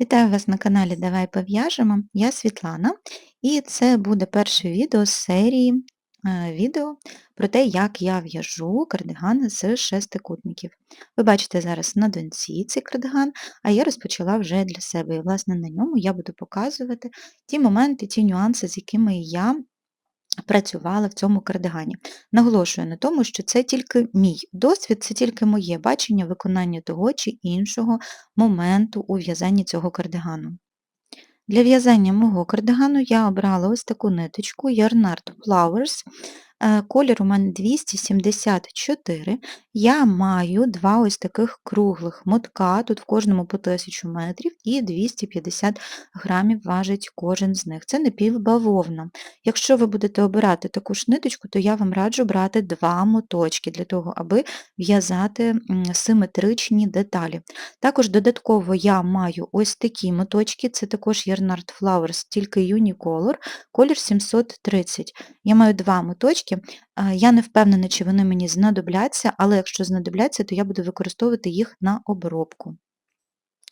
Вітаю вас на каналі Давай пов'яжемо. Я Світлана, і це буде перше відео з серії е, відео про те, як я в'яжу кардиган з шестикутників. Ви бачите зараз на донці цей кардиган, а я розпочала вже для себе. І, власне, на ньому я буду показувати ті моменти, ті нюанси, з якими я працювала в цьому кардигані. Наголошую на тому, що це тільки мій досвід, це тільки моє бачення виконання того чи іншого моменту у в'язанні цього кардигану. Для в'язання мого кардигану я обрала ось таку ниточку Yarnard Flowers колір у мене 274. Я маю два ось таких круглих мотка, тут в кожному по 1000 метрів і 250 грамів важить кожен з них. Це напівбавовна. Якщо ви будете обирати таку ж ниточку, то я вам раджу брати два моточки для того, аби в'язати симетричні деталі. Також додатково я маю ось такі моточки, це також Yarnart Flowers, тільки Unicolor, колір 730. Я маю два моточки. Я не впевнена, чи вони мені знадобляться, але якщо знадобляться, то я буду використовувати їх на обробку.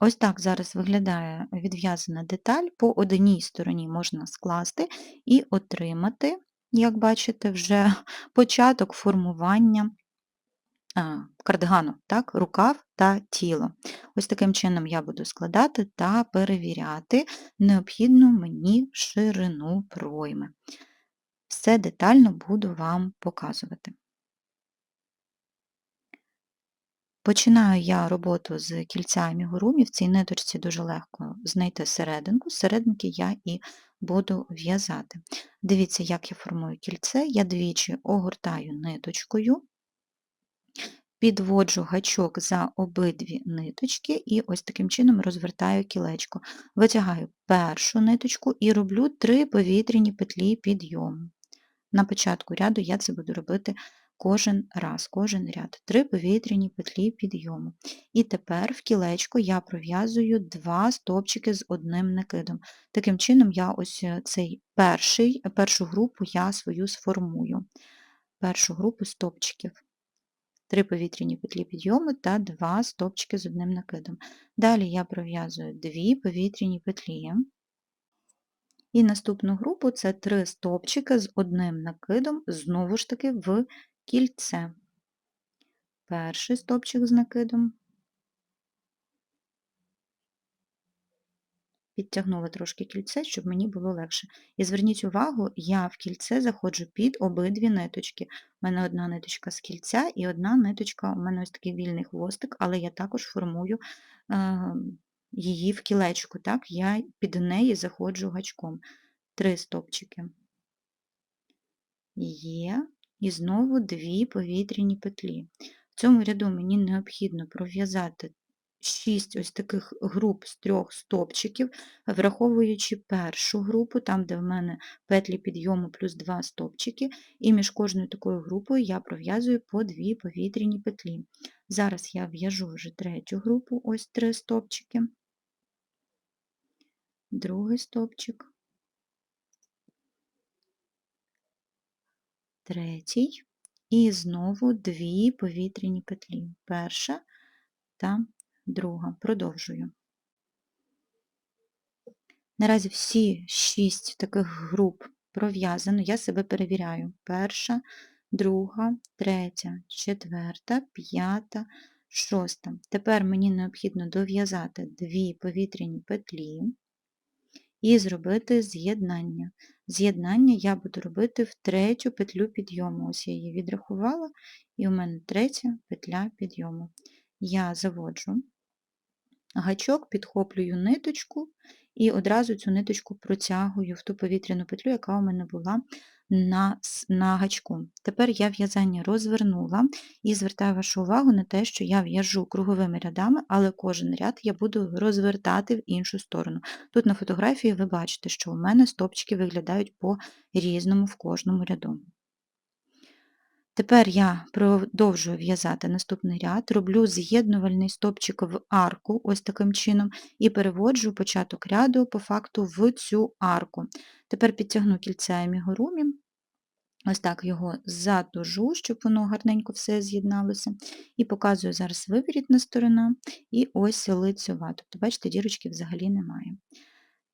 Ось так зараз виглядає відв'язана деталь, по одній стороні можна скласти і отримати, як бачите, вже початок формування кардигану, так, рукав та тіло. Ось таким чином я буду складати та перевіряти необхідну мені ширину пройми. Все детально буду вам показувати. Починаю я роботу з кільця амігурумі, в цій ниточці дуже легко знайти серединку, серединки я і буду в'язати. Дивіться, як я формую кільце, я двічі огортаю ниточкою, підводжу гачок за обидві ниточки і ось таким чином розвертаю кілечко. Витягаю першу ниточку і роблю три повітряні петлі підйому. На початку ряду я це буду робити кожен раз, кожен ряд, три повітряні петлі підйому. І тепер в кілечко я пров'язую два стовпчики з одним накидом. Таким чином, я ось е, цей перший, першу групу я свою сформую. Першу групу стовпчиків. Три повітряні петлі підйому та два стовпчики з одним накидом. Далі я пров'язую дві повітряні петлі. І наступну групу це три стовпчики з одним накидом, знову ж таки в кільце. Перший стовпчик з накидом. Підтягнула трошки кільце, щоб мені було легше. І зверніть увагу, я в кільце заходжу під обидві ниточки. У мене одна ниточка з кільця і одна ниточка, у мене ось такий вільний хвостик, але я також формую е, її в кілечку, так, я під неї заходжу гачком. Три стопчики. Є, і знову дві повітряні петлі. В цьому ряду мені необхідно пров'язати 6 ось таких груп з трьох стопчиків, враховуючи першу групу, там, де в мене петлі підйому плюс 2 стопчики, і між кожною такою групою я пров'язую по дві повітряні петлі. Зараз я в'яжу вже третю групу, ось три стопчики другий стовпчик, третій і знову дві повітряні петлі. Перша та друга. Продовжую. Наразі всі шість таких груп пров'язано, я себе перевіряю. Перша, друга, третя, четверта, п'ята, шоста. Тепер мені необхідно дов'язати дві повітряні петлі і зробити з'єднання. З'єднання я буду робити в третю петлю підйому. Ось я її відрахувала, і у мене третя петля підйому. Я заводжу гачок, підхоплюю ниточку і одразу цю ниточку протягую в ту повітряну петлю, яка у мене була на на гачку. Тепер я в'язання розвернула і звертаю вашу увагу на те, що я в'яжу круговими рядами, але кожен ряд я буду розвертати в іншу сторону. Тут на фотографії ви бачите, що у мене стопчики виглядають по-різному в кожному ряду. Тепер я продовжую в'язати наступний ряд, роблю з'єднувальний стопчик в арку, ось таким чином, і переводжу початок ряду по факту в цю арку. Тепер підтягну кільце амігурумі, Ось так його затужу, щоб воно гарненько все з'єдналося. І показую зараз виворітна сторона і ось лицьова. Тобто, бачите, дірочки взагалі немає.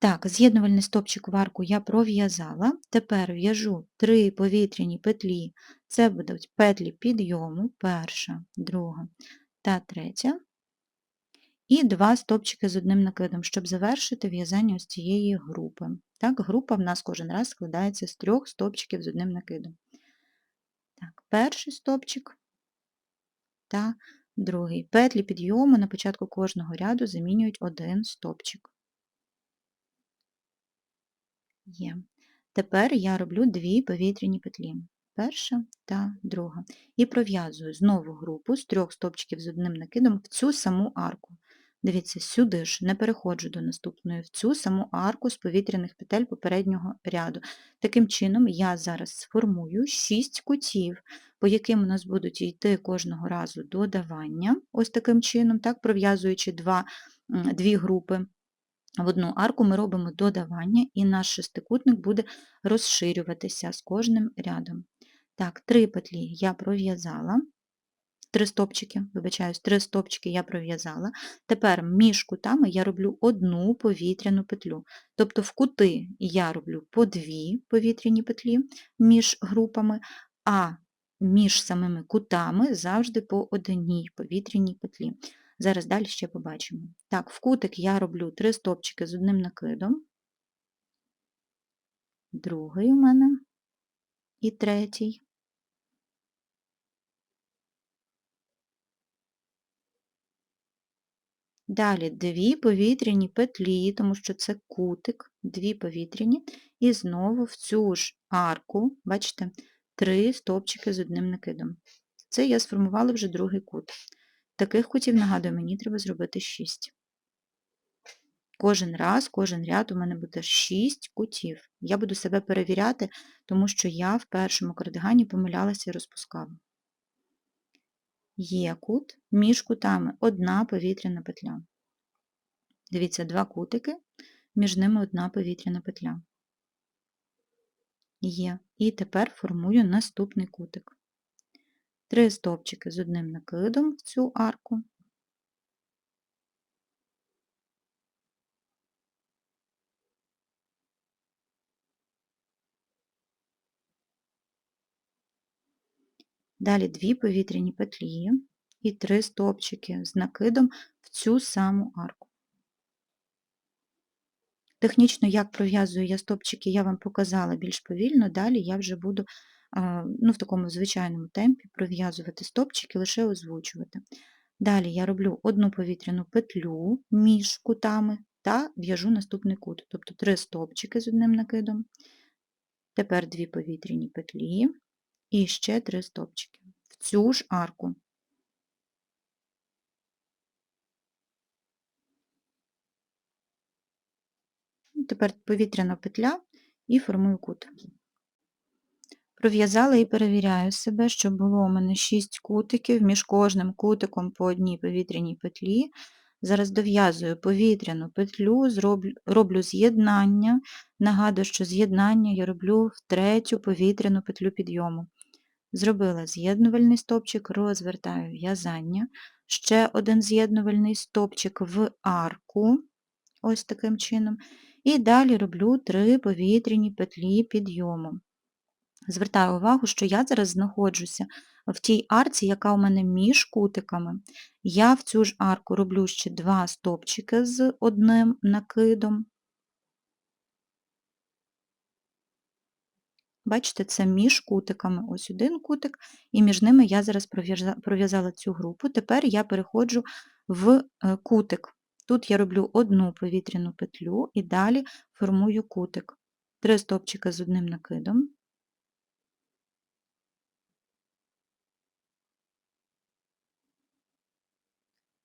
Так, з'єднувальний стопчик в арку я пров'язала. Тепер в'яжу три повітряні петлі. Це будуть петлі підйому, перша, друга та третя. І два стопчики з одним накидом, щоб завершити в'язання ось цієї групи. Так, Група в нас кожен раз складається з трьох стопчиків з одним накидом. Так, Перший стопчик та другий. Петлі підйому на початку кожного ряду замінюють один стопчик. Є. Тепер я роблю дві повітряні петлі. Перша та друга. І пров'язую знову групу з трьох стопчиків з одним накидом в цю саму арку. Дивіться, сюди ж не переходжу до наступної, в цю саму арку з повітряних петель попереднього ряду. Таким чином, я зараз сформую 6 кутів, по яким у нас будуть йти кожного разу додавання, ось таким чином, так, пров'язуючи дві групи. В одну арку ми робимо додавання, і наш шестикутник буде розширюватися з кожним рядом. Так, три петлі я пров'язала, три стопчики, вибачаюсь, три стопчики я пров'язала. Тепер між кутами я роблю одну повітряну петлю. Тобто в кути я роблю по дві повітряні петлі між групами, а між самими кутами завжди по одній повітряній петлі. Зараз далі ще побачимо. Так, в кутик я роблю три стопчики з одним накидом, другий у мене і третій. Далі дві повітряні петлі, тому що це кутик, дві повітряні, і знову в цю ж арку, бачите, три стопчики з одним накидом. Це я сформувала вже другий кут. Таких кутів, нагадую, мені треба зробити 6. Кожен раз, кожен ряд у мене буде 6 кутів. Я буду себе перевіряти, тому що я в першому кардигані помилялася і розпускала. Є кут, між кутами одна повітряна петля. Дивіться, два кутики, між ними одна повітряна петля. Є. І тепер формую наступний кутик. Три стовпчики з одним накидом в цю арку. Далі дві повітряні петлі і три стовпчики з накидом в цю саму арку. Технічно, як пров'язую я стопчики, я вам показала більш повільно, далі я вже буду ну, в такому звичайному темпі пров'язувати стопчики, лише озвучувати. Далі я роблю одну повітряну петлю між кутами та в'яжу наступний кут, тобто три стопчики з одним накидом, тепер дві повітряні петлі і ще три стопчики в цю ж арку. Тепер повітряна петля і формую кут. Пров'язала і перевіряю себе, щоб було у мене 6 кутиків, між кожним кутиком по одній повітряній петлі. Зараз дов'язую повітряну петлю, зроблю, роблю з'єднання. Нагадую, що з'єднання я роблю в третю повітряну петлю підйому. Зробила з'єднувальний стопчик, розвертаю в'язання, ще один з'єднувальний стопчик в арку, ось таким чином. І далі роблю три повітряні петлі підйому. Звертаю увагу, що я зараз знаходжуся в тій арці, яка у мене між кутиками. Я в цю ж арку роблю ще два стопчики з одним накидом. Бачите, це між кутиками. Ось один кутик, і між ними я зараз пров'язала цю групу. Тепер я переходжу в е, кутик. Тут я роблю одну повітряну петлю і далі формую кутик. Три стопчика з одним накидом.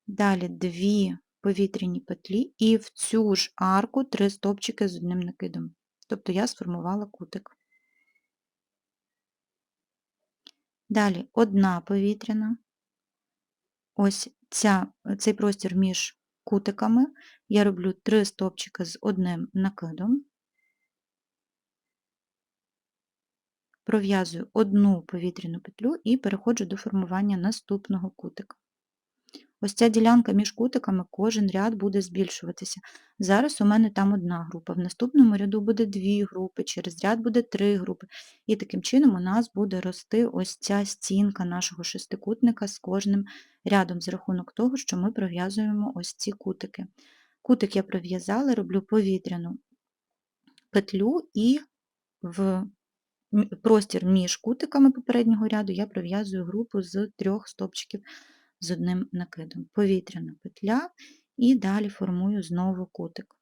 Далі дві повітряні петлі і в цю ж арку три стопчики з одним накидом. Тобто я сформувала кутик. Далі одна повітряна. Ось ця, цей простір між кутиками. Я роблю три стопчики з одним накидом. пров'язую одну повітряну петлю і переходжу до формування наступного кутика. Ось ця ділянка між кутиками, кожен ряд буде збільшуватися. Зараз у мене там одна група, в наступному ряду буде дві групи, через ряд буде три групи. І таким чином у нас буде рости ось ця стінка нашого шестикутника з кожним рядом, за рахунок того, що ми пров'язуємо ось ці кутики. Кутик я пров'язала, роблю повітряну петлю і в простір між кутиками попереднього ряду я пров'язую групу з трьох стопчиків з одним накидом. Повітряна петля і далі формую знову кутик.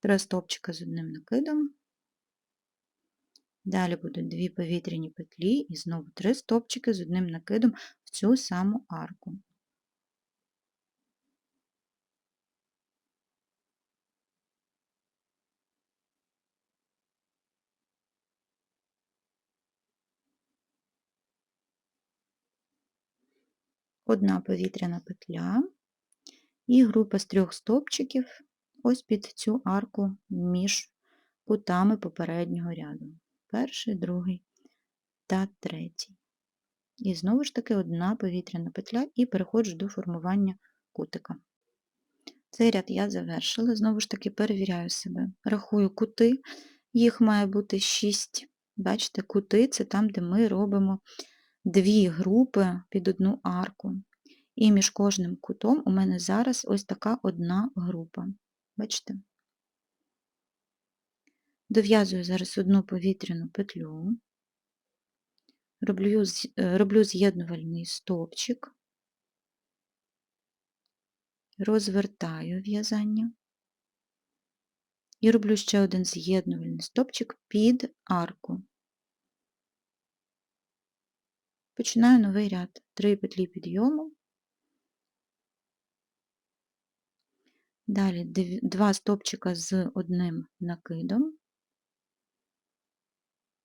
Три стовпчика з одним накидом. Далі будуть дві повітряні петлі і знову три стовпчики з одним накидом в цю саму арку. Одна повітряна петля і група з трьох стовпчиків ось під цю арку між кутами попереднього ряду. Перший, другий та третій. І знову ж таки одна повітряна петля і переходжу до формування кутика. Цей ряд я завершила, знову ж таки перевіряю себе. Рахую кути, їх має бути 6. Бачите, кути це там, де ми робимо дві групи під одну арку. І між кожним кутом у мене зараз ось така одна група. Бачите? Дов'язую зараз одну повітряну петлю, роблю роблю з'єднувальний стовпчик, розвертаю в'язання і роблю ще один з'єднувальний стовпчик під арку. Починаю новий ряд. Три петлі підйому, далі два стопчика з одним накидом.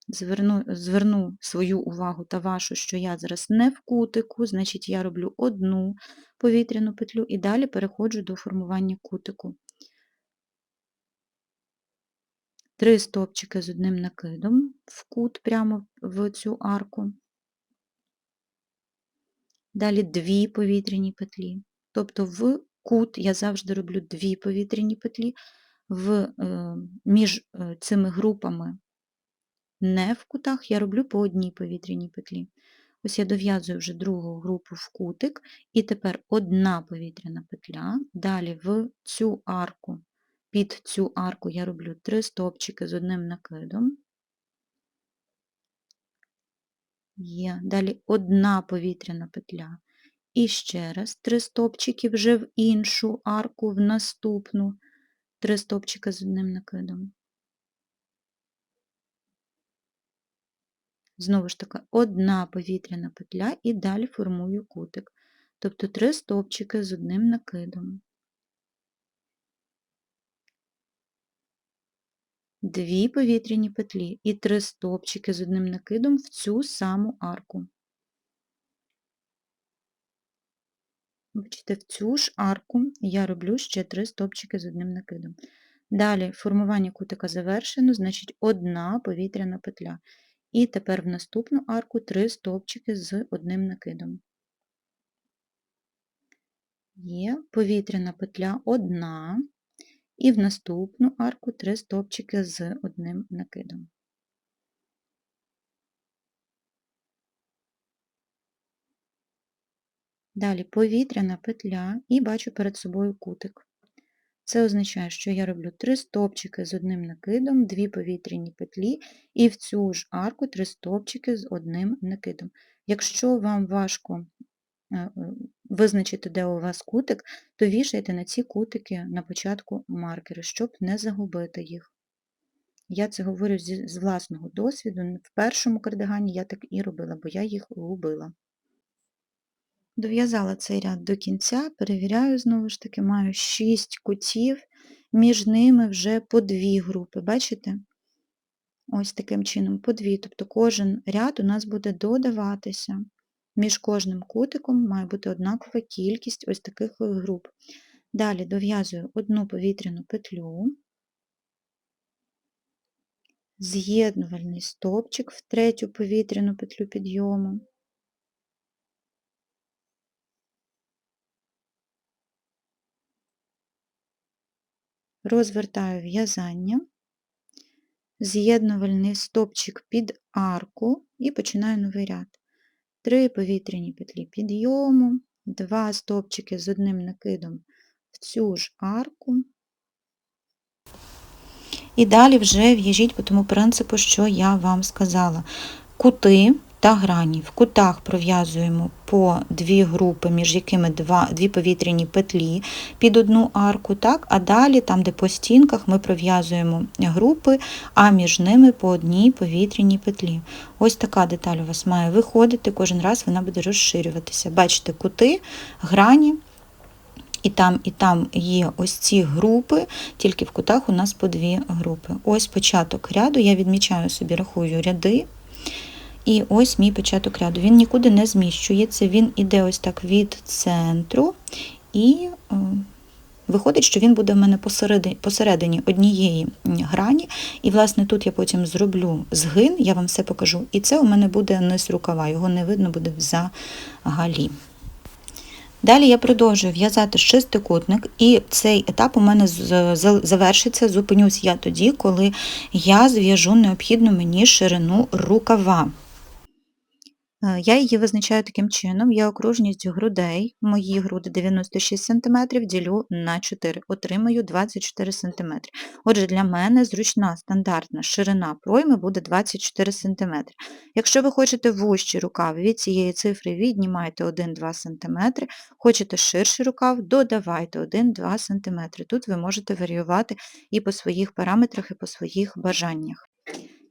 Зверну, зверну свою увагу та вашу, що я зараз не в кутику, значить я роблю одну повітряну петлю і далі переходжу до формування кутику. Три стопчики з одним накидом в кут прямо в цю арку далі дві повітряні петлі. Тобто в кут я завжди роблю дві повітряні петлі, в, е, між е, цими групами не в кутах я роблю по одній повітряній петлі. Ось я дов'язую вже другу групу в кутик, і тепер одна повітряна петля, далі в цю арку, під цю арку я роблю три стовпчики з одним накидом, Є. Далі одна повітряна петля. І ще раз три стопчики вже в іншу арку, в наступну, три стопчика з одним накидом. Знову ж таки, одна повітряна петля і далі формую кутик. Тобто три стопчики з одним накидом. Дві повітряні петлі і три стопчики з одним накидом в цю саму арку. Бачите, в цю ж арку я роблю ще три стопчики з одним накидом. Далі формування кутика завершено, значить одна повітряна петля. І тепер в наступну арку три стовпчики з одним накидом. Є повітряна петля одна, і в наступну арку три стовпчики з одним накидом. Далі повітряна петля і бачу перед собою кутик. Це означає, що я роблю три стовпчики з одним накидом, дві повітряні петлі, і в цю ж арку три стовпчики з одним накидом. Якщо вам важко Е, е, визначити, де у вас кутик, то вішайте на ці кутики на початку маркери, щоб не загубити їх. Я це говорю з власного досвіду. В першому кардигані я так і робила, бо я їх губила. Дов'язала цей ряд до кінця, перевіряю, знову ж таки, маю 6 кутів, між ними вже по дві групи, бачите? Ось таким чином, по дві. Тобто кожен ряд у нас буде додаватися. Між кожним кутиком має бути однакова кількість ось таких груп. Далі дов'язую одну повітряну петлю, з'єднувальний стовпчик в третю повітряну петлю підйому, розвертаю в'язання, з'єднувальний стовпчик під арку і починаю новий ряд. Три повітряні петлі підйому, два стовпчики з одним накидом в цю ж арку. І далі вже в'яжіть по тому принципу, що я вам сказала. Кути та грані. В кутах пров'язуємо по дві групи, між якими два, дві повітряні петлі під одну арку, так? а далі, там, де по стінках, ми пров'язуємо групи, а між ними по одній повітряній петлі. Ось така деталь у вас має виходити, кожен раз вона буде розширюватися. Бачите, кути, грані. І там, і там є ось ці групи, тільки в кутах у нас по дві групи. Ось початок ряду, я відмічаю собі, рахую ряди. І ось мій початок ряду. Він нікуди не зміщується, він іде ось так від центру, і е, виходить, що він буде в мене посередині, посередині однієї грані. І, власне, тут я потім зроблю згин, я вам все покажу. І це у мене буде низ рукава, його не видно буде взагалі. Далі я продовжую в'язати шестикутник, і цей етап у мене завершиться, зупинюсь я тоді, коли я зв'яжу необхідну мені ширину рукава. Е, я її визначаю таким чином, я окружність грудей, мої груди 96 см, ділю на 4, отримаю 24 см. Отже, для мене зручна стандартна ширина пройми буде 24 см. Якщо ви хочете вущий рукав, від цієї цифри віднімайте 1-2 см, хочете ширший рукав, додавайте 1-2 см. Тут ви можете варіювати і по своїх параметрах, і по своїх бажаннях.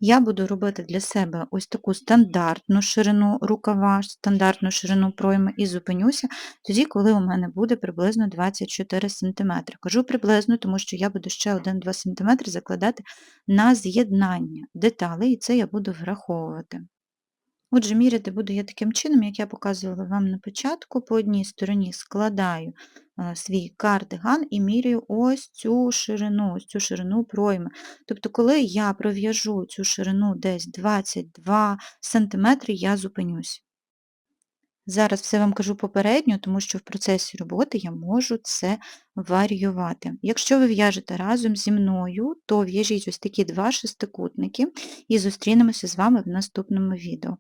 Я буду робити для себе ось таку стандартну ширину рукава, стандартну ширину пройми і зупинюся тоді, коли у мене буде приблизно 24 см. Кажу приблизно, тому що я буду ще 1-2 см закладати на з'єднання деталей, і це я буду враховувати. Отже, міряти буду я таким чином, як я показувала вам на початку, по одній стороні складаю е, свій кардиган і міряю ось цю ширину, ось цю ширину пройми. Тобто, коли я пров'яжу цю ширину десь 22 см, я зупинюсь. Зараз все вам кажу попередньо, тому що в процесі роботи я можу це варіювати. Якщо ви в'яжете разом зі мною, то в'яжіть ось такі два шестикутники і зустрінемося з вами в наступному відео.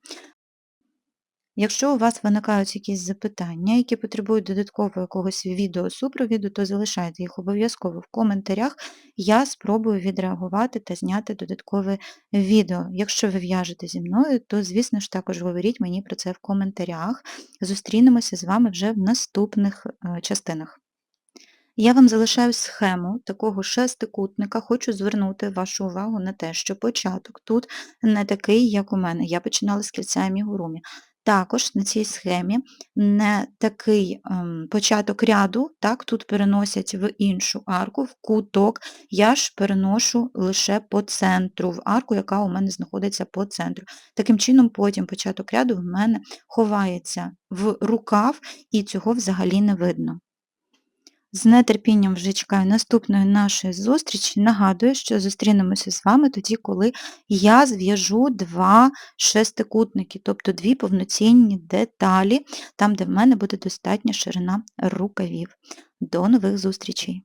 Якщо у вас виникають якісь запитання, які потребують додаткового якогось відеосупровіду, то залишайте їх обов'язково в коментарях. Я спробую відреагувати та зняти додаткове відео. Якщо ви в'яжете зі мною, то, звісно ж, також говоріть мені про це в коментарях. Зустрінемося з вами вже в наступних е, частинах. Я вам залишаю схему такого шестикутника, хочу звернути вашу увагу на те, що початок тут не такий, як у мене. Я починала з кільця мігурумі. Також на цій схемі не такий ем, початок ряду, так, тут переносять в іншу арку, в куток, я ж переношу лише по центру, в арку, яка у мене знаходиться по центру. Таким чином, потім початок ряду в мене ховається в рукав і цього взагалі не видно. З нетерпінням вже чекаю наступної нашої зустрічі. Нагадую, що зустрінемося з вами тоді, коли я зв'яжу два шестикутники, тобто дві повноцінні деталі, там, де в мене буде достатня ширина рукавів. До нових зустрічей!